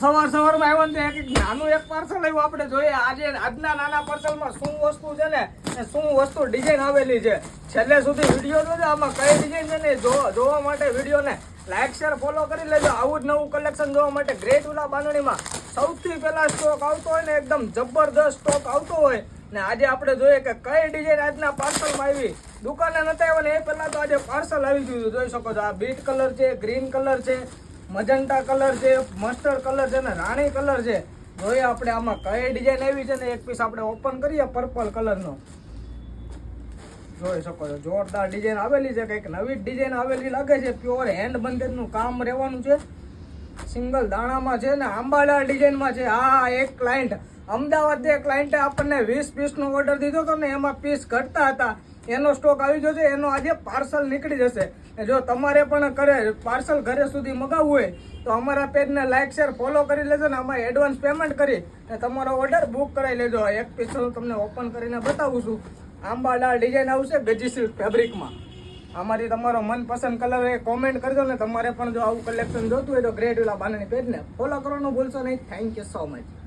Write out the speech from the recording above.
સવાર સવારમાં આવ્યો ને એક નાનું એક પાર્સલ આવ્યું આપણે જોઈએ. આજે આજના નાના પાર્સલમાં શું વસ્તુ છે ને? શું વસ્તુ ડિઝાઇન આવેલી છે? છેલ્લે સુધી વીડિયો જોજો. આમાં કઈ ડિઝાઇન છે ને જોવા માટે વિડીયોને લાઈક શેર ફોલો કરી લેજો. આવું જ નવું કલેક્શન જોવા માટે ગ્રેટ ઉલા બાંધણીમાં સૌથી પહેલા સ્ટોક આવતો હોય ને એકદમ જબરદસ્ત સ્ટોક આવતો હોય ને આજે આપણે જોઈએ કે કઈ ડિઝાઇન આજના પાર્સલમાં આવી. દુકાને નતા આવ્યો ને એ પહેલા તો આજે પાર્સલ આવી ગયું. જોઈ શકો છો, આ બીટ કલર છે ગ્રીન કલર છે મજંટા કલર છે મસ્ટર્ડ કલર છે ને રાણી કલર છે. જોઈએ આપણે આમાં કઈ ડિઝાઇન આવી છે ને એક પીસ આપણે ઓપન કરીએ પર્પલ કલરનો જોઈ શકો છો, જોરદાર ડિઝાઇન આવેલી છે, કંઈક નવી ડિઝાઇન આવેલી લાગે છે. પ્યોર હેન્ડ બંધેજનું કામ રહેવાનું છે. સિંગલ દાણામાં છે ને આંબાડા ડિઝાઇનમાં છે. આ એક ક્લાયન્ટ અમદાવાદ એક ક્લાયન્ટે આપણને વીસ પીસનો ઓર્ડર દીધો હતો ને, એમાં પીસ ઘટતા હતા. એનો સ્ટોક આવી જશે, એનો આજે પાર્સલ નીકળી જશે. જો તમારે પણ કરે પાર્સલ ઘરે સુધી મગાવવું હોય, તો અમારા પેજને લાઇક શેર ફોલો કરી લેજો ને આમાં એડવાન્સ પેમેન્ટ કરી ને તમારો ઓર્ડર બુક કરાવી લેજો. એક પીસ હું તમને ઓપન કરીને બતાવું છું. આંબાડા ડિઝાઇન આવશે ગજી ફેબ્રિકમાં આમાંથી તમારો મનપસંદ કલર એ કોમેન્ટ કરજો ને તમારે પણ જો આવું કલેક્શન જોતું હોય તો ગ્રેટ ઓલા બાનાની પેજને ફોલો કરવાનું ભૂલશો નહીં. Thank you so much